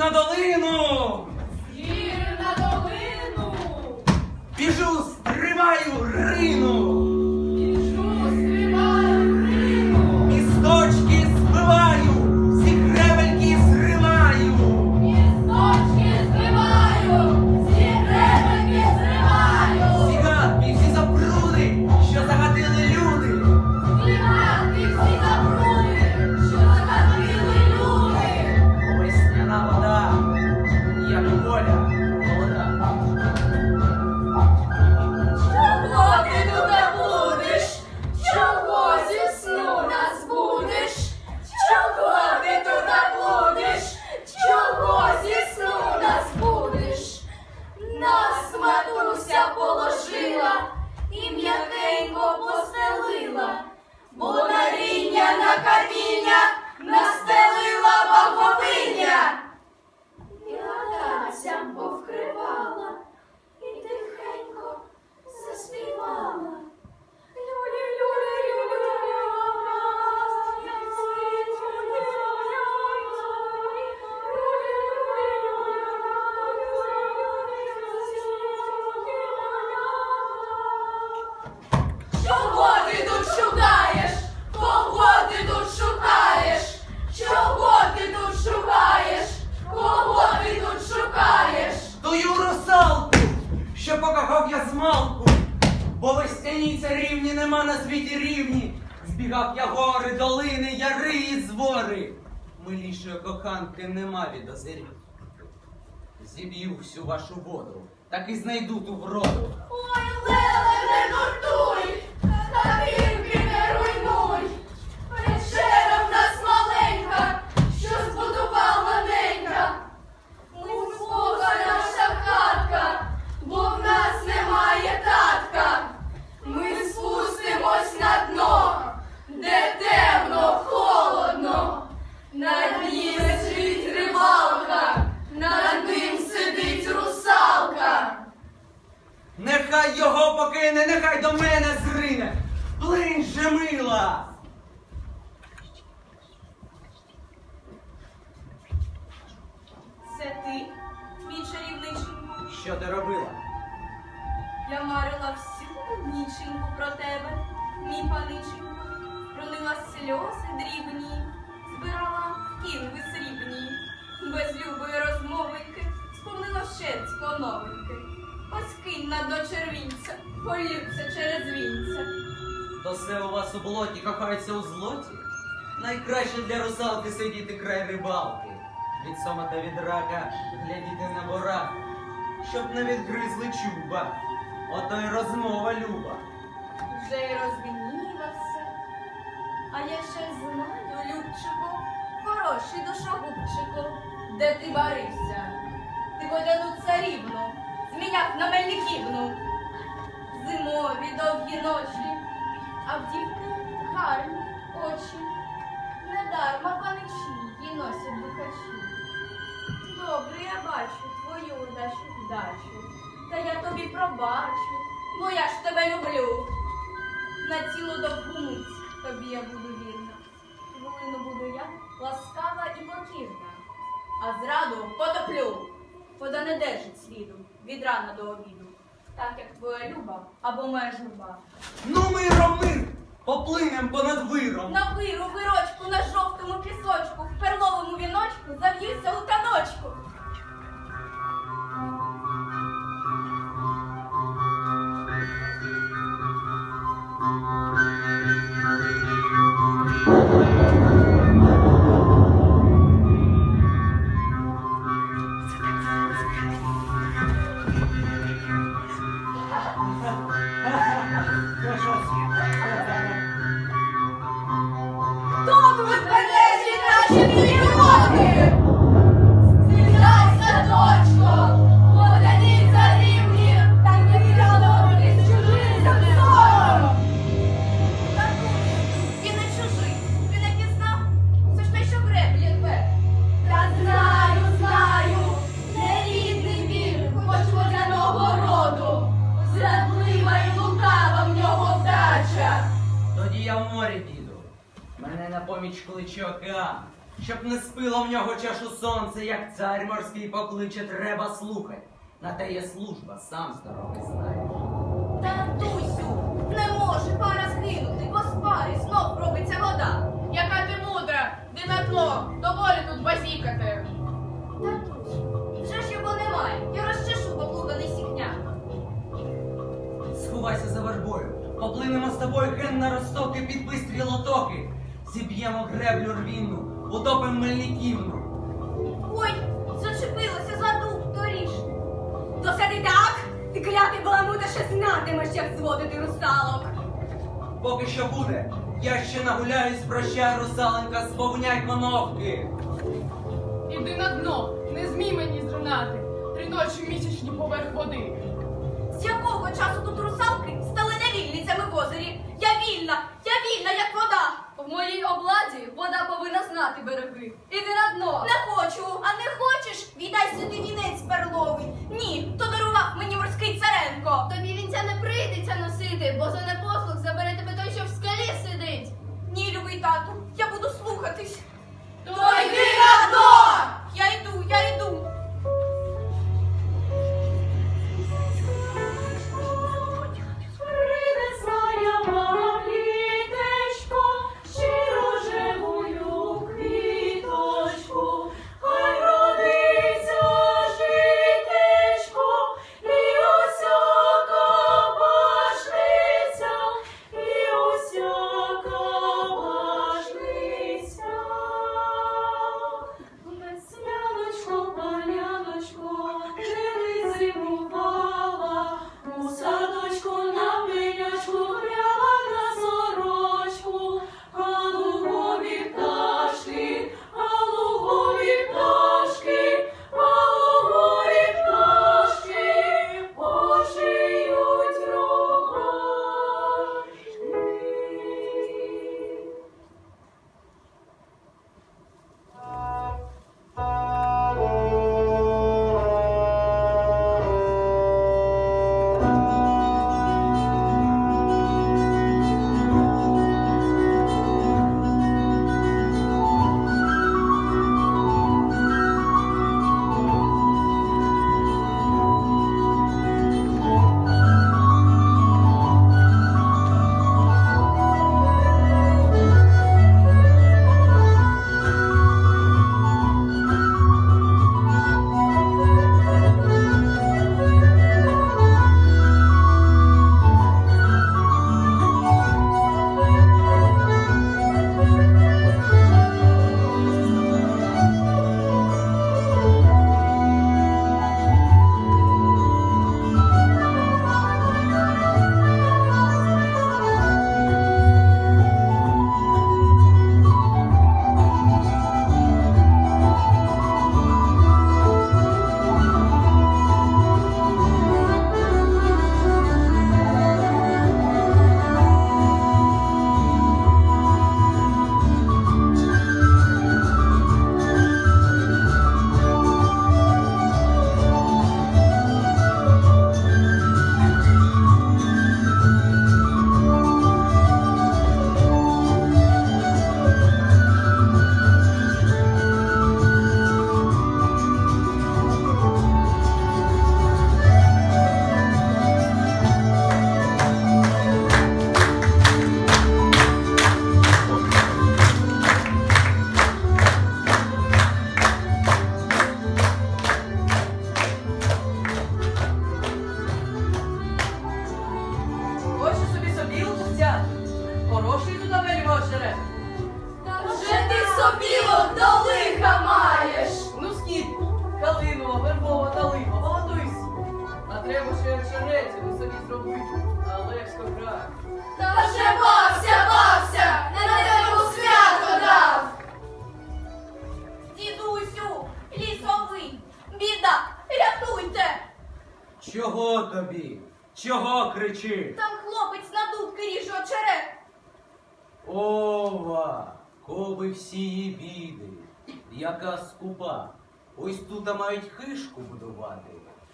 на долину. Зір на долину, Біжу, стримаю рину. Милішої коханки нема від озерів. Зіб'ю всю вашу воду, так і знайду ту вроду. Ой, леле, не нуртуй, покине, нехай до мене зрине. Плинь же мила. Це ти, мій чарівничий. Що ти робила? Я марила всю ніченьку про тебе, мій паниченьку. Пролила сльози дрібні, збирала кінги срібні. Без любої розмовинки сповнила щецько новеньки. Ось кинь на до червінця, полюбця через вінця. То все у вас у болоті кохається у злоті? Найкраще для русалки сидіти край рибалки. Від сома та від рака глядіти на борах, щоб не відгризли чуба. Ото й розмова люба. Вже й розгнівався. А я ще знаю, Любчику, хороший душогубчику, де ти варився. Ти водяну царівну, зміняв на мельниківну. Зимові довгі ночі, а в дівки гарні очі. Недарма паничі її носять духачі. Добре, я бачу твою удачу вдачу, та я тобі пробачу, бо я ж тебе люблю. На цілу довгу мить тобі я буду вірна. Хвилину буду я ласкава і покірна, а зраду потоплю, вода не держить сліду від рана до обіду, так як твоя люба або моя журба. Ну, миро, мир! Поплинем понад виром. На виру, вирочку, на жовтому пісочку, в перловому віночку зав'юся у таночку. На поміч кличе океан. щоб не спило в нього чашу сонце, як цар морський покличе, треба слухать. На те є служба, сам здоровий знаєш. Татусю, не може пара згинути, бо з пари знов робиться вода. Яка ти мудра, де на дно, доволі тут базікати. Татусь, вже ж його немає, я розчешу поплутаний сікня. Сховайся за вербою, поплинемо з тобою ген на розтоки під бистрі лотоки. Зіб'ємо греблю рвінну, утопим Мельниківну. Ой, зачепилася за дуб торіж. То це ти так? Ти клятий баламута ще знатимеш, як зводити русалок. Поки що буде, я ще нагуляюсь, прощай, русаленька, сповняй конохки. Іди на дно, не змій мені зринати. Три ночі місячні поверх води. З якого часу тут русалки стали невільницями в озері? Я вільна, вільна, як вода. В моїй обладі вода повинна знати береги. Іди на дно. Не хочу, а не хочеш? Віддай сюди вінець перловий. Ні, то дарував мені морський царенко. Тобі вінця не прийдеться носити, бо за непослух забере тебе той, що в скалі сидить. Ні, любий тату, я буду слухатись. То йди на дно! Я йду, я йду. Яка скупа. Ось тут мають хишку будувати.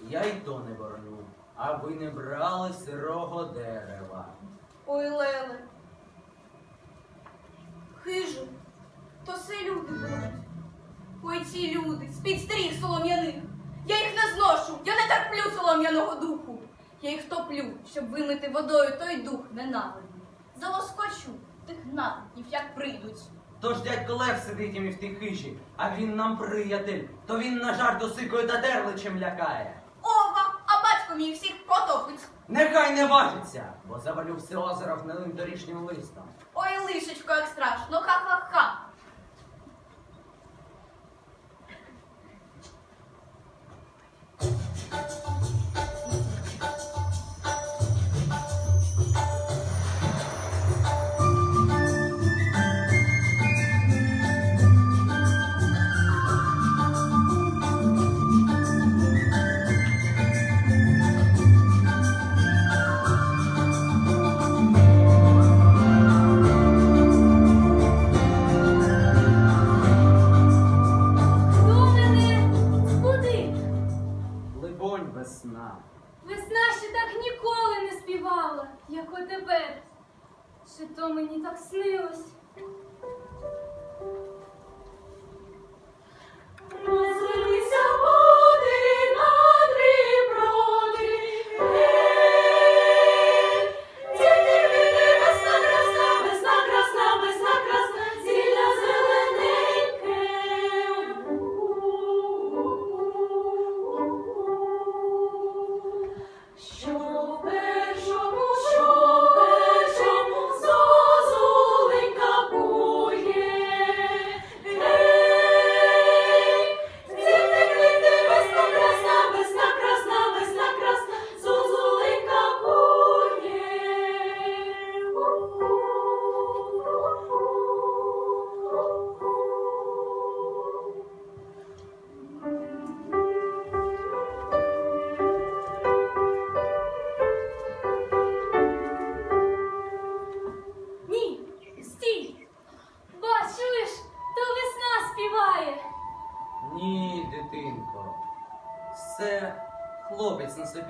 Я й то не бороню, аби не брали сирого дерева. Ой, Леле. Хижу, то це люди будуть. Ой, ці люди, з-під стріх солом'яних. Я їх не зношу, я не терплю солом'яного духу. Я їх топлю, щоб вимити водою той дух ненавидний. Залоскочу тих нападів, як прийдуть. Тож дядько Лев сидить і в тій хижі, а він нам приятель, то він на жарт осикою та дерличем лякає. Ова, а батько мій всіх потопить. Нехай не важиться, бо завалю все озеро гнилим торішнім листом. Ой, лишечко, як страшно, ха-ха-ха.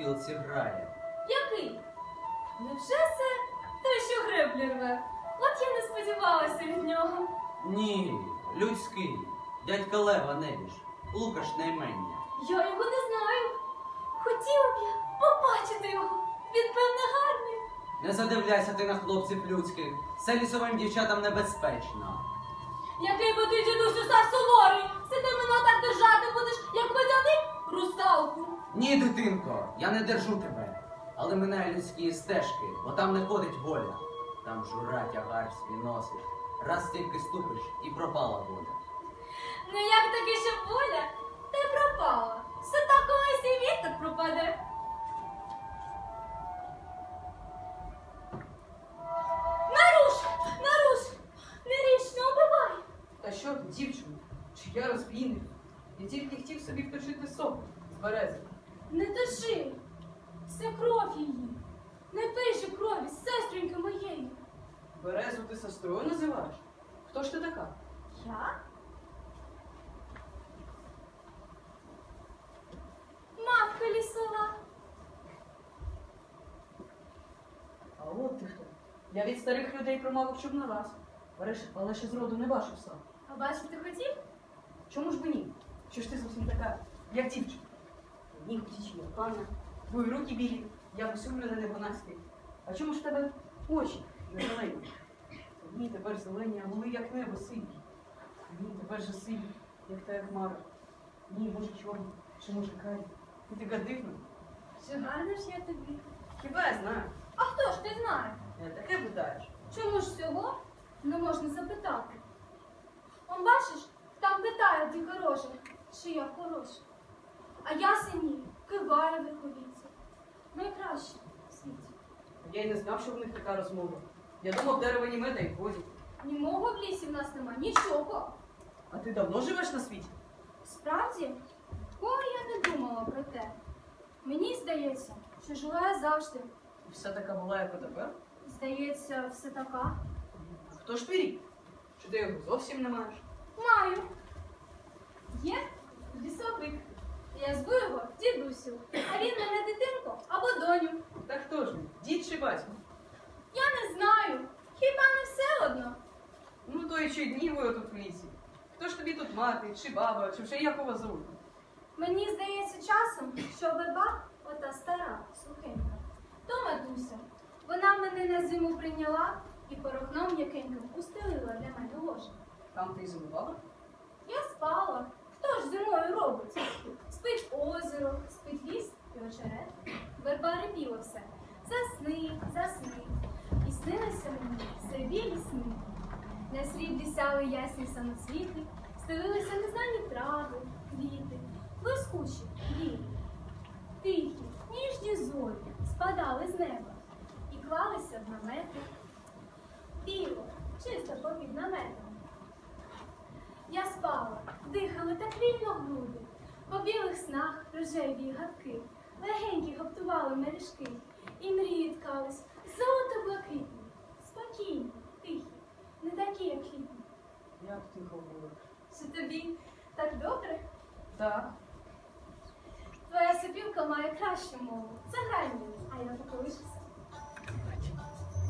Сопілці грає. Який? Невже це той, що греблі рве? От я не сподівалася від нього. Ні, людський. Дядька Лева небіж. Лукаш наймення. Я його не знаю. Хотіла б я побачити його. Він певне гарний. Не задивляйся ти на хлопців людських. Це лісовим дівчатам небезпечно. Який би ти дідусю став суворий, мене так держати будеш, як водяний русалку. Ні, дитинко, я не держу тебе. Але минай людські стежки, бо там не ходить воля. Там жура тягар свій носить. Раз тільки ступиш і пропала воля. Ну як таки, що воля, ти пропала. Все так колись і вітер пропаде. Наруш! Наруш! Не річ, не убивай! Та що ти, дівчину? Чи я розбійник? Я тільки хотів собі вточити сок з берези. Не тиши! Це кров її. Не пий же крові, сестреньки моєї. Березу ти сестрою називаєш? Хто ж ти така? Я? Мавка лісова. А от ти хто? Я від старих людей промовив, щоб на вас. Але ще зроду не бачив сам. А бачити хотів? Чому ж би ні? Що ж ти зовсім така, як дівчина? Ні, я пана, твої руки білі, я усюмлена не монастир. А чому ж в тебе очі не зелені? Ні, тепер зелені, а були як небо сині. Ні, тепер же сині, як та хмара. Ні, може чорні, чи може карі. І така дивна. Чи гарна ж я тобі? Хіба я знаю? А хто ж ти знає? Не таке питаєш. Чому ж цього не можна запитати? Он бачиш, там питає ти хороша, чи я хороша. А я синій, киваю виховіться. Найкраще в світі. Я й не знав, що в них така розмова. Я думав, дерево німе та й ходять. Німого в лісі в нас нема нічого. А ти давно живеш на світі? Справді, ой, я не думала про те. Мені здається, що жила я завжди. І все така була, як тепер? Здається, все така. Хто ж твій? Чи ти його зовсім не маєш? Маю. Є лісовик. Я зву його дідусю, а він мене дитинку або доню. Та хто ж він? Дід чи батько? Я не знаю. Хіба не все одно? Ну то стоячи днівою тут в лісі. Хто ж тобі тут мати, чи баба, чи вже якого звуть? Мені здається часом, що верба ота стара, сухенька. То матуся. Вона мене на зиму прийняла і порохном м'якеньким устелила для мене ложе. Там ти зимувала? Я спала. Хто ж зимою робить? Спить озеро, спить ліс і очерет. Верба репіла все. Засни, засни. І снилися мені білі сни. На сріблі сяли ясні самоцвіти, стелилися незнані трави, квіти, блискучі, білі. Тихі, ніжні зорі спадали з неба і клалися в намети. Біло, чисто попід наметом. Я спала, дихали так вільно груди, по білих снах рожеві гадки, легенькі гоптували мережки, і мрії ткались золото блакитні, спокійні, тихі, не такі, як літні. Як ти говориш? Чи тобі так добре? Так. Твоя сопілка має кращу мову. Заграй мені, а я поколишуся.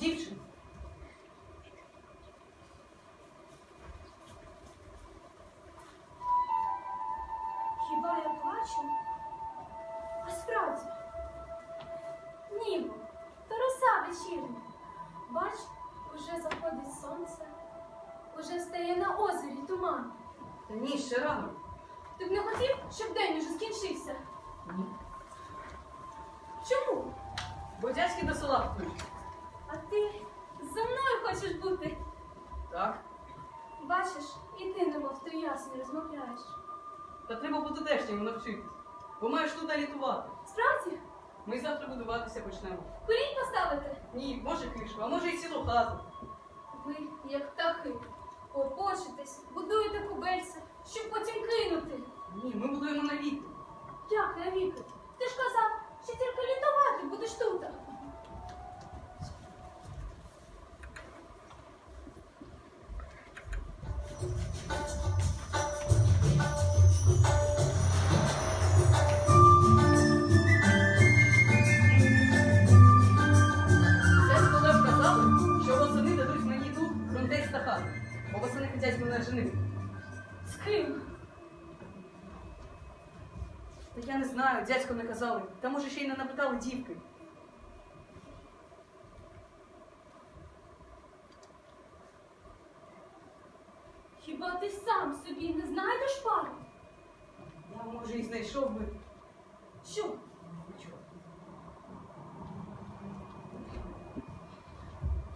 Дівчина. Тутешньому навчитись. Бо маєш тут літувати. Справді? Ми завтра будуватися почнемо. Курінь поставити? Ні, може кишку, а може і цілу хату. Ви, як птахи, опочитесь, будуєте кубельця, щоб потім кинути. Ні, ми будуємо навіки. Як навіки? Ти ж казав, що тільки літувати будеш тут. Бо восени хотять мене женити. З ким? Та я не знаю, дядько не казали. Та може ще й не напитали дівки. Хіба ти сам собі не знайдеш пару? Я може і знайшов би. Що? Нічого.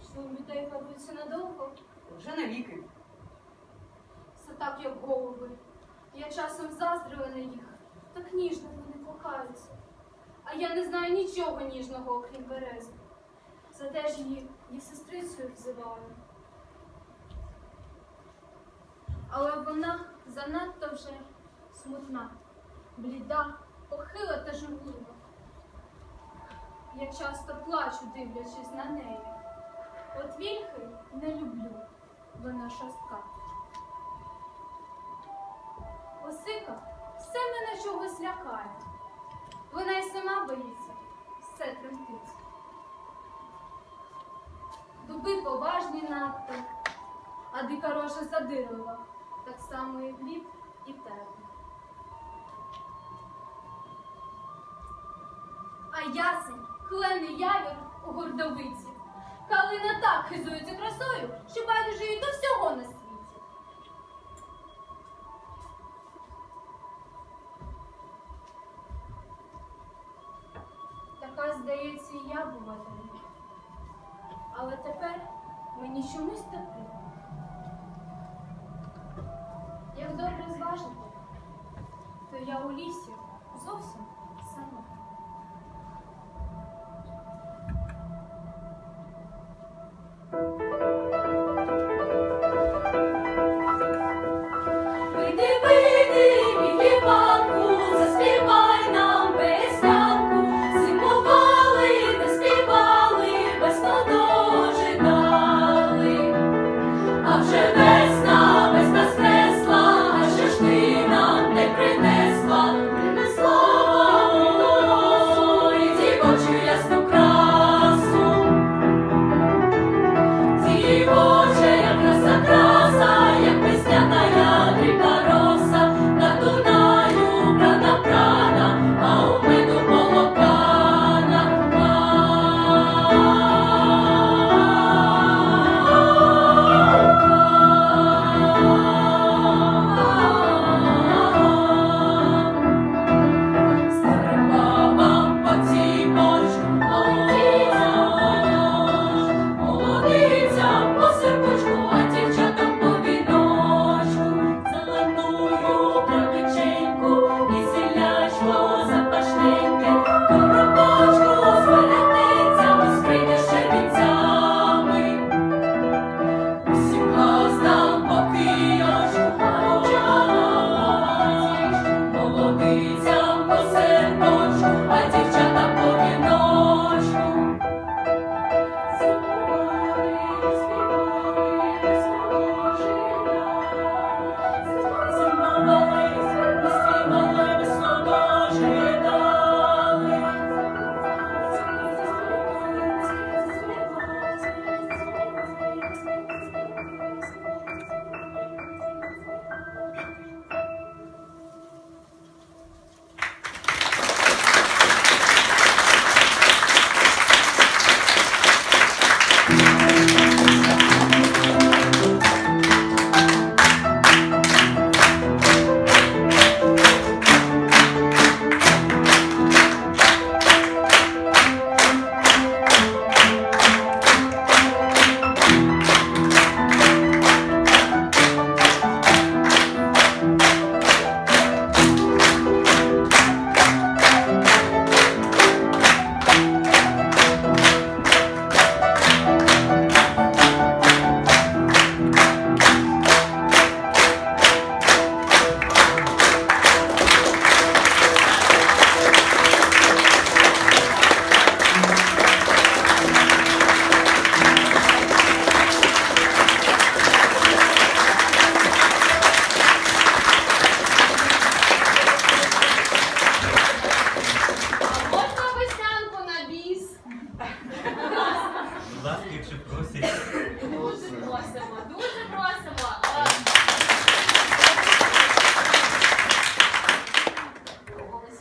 Шлюб людей кладуться надовго. Вже навіки. Так, як голуби. Я часом заздрила на їх. Так ніжно вони кохаються. А я не знаю нічого ніжного, окрім берези. Зате ж її і сестрицею взиваю. Але вона занадто вже смутна, бліда, похила та журлива. Я часто плачу, дивлячись на неї. От вільхи не люблю, вона шорстка. Осика все мене чогось лякає. Вона й сама боїться, все тремтить. Дуби поважні надто, а дика рожа задирлива, так само і гліб, і терен. А ясень, клений явір у гордовиці. Калина так хизується красою, що байдуже їй до всього на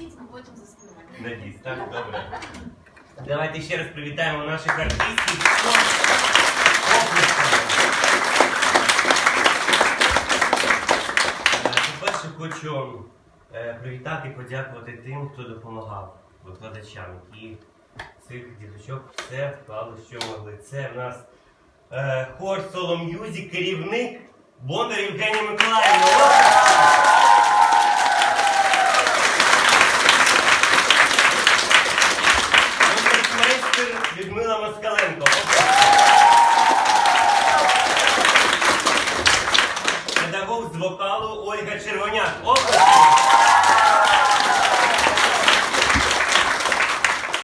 Просіть, ми потім заспіваємо. Надіс, так, добре. Давайте ще раз привітаємо наших артистів. Е, по-перше, хочу е, привітати і подякувати тим, хто допомагав викладачам, які цих діточок все вклали, що могли. Це в нас е, хор Соло М'юзік, керівник Бондар Євгенія Миколаївна.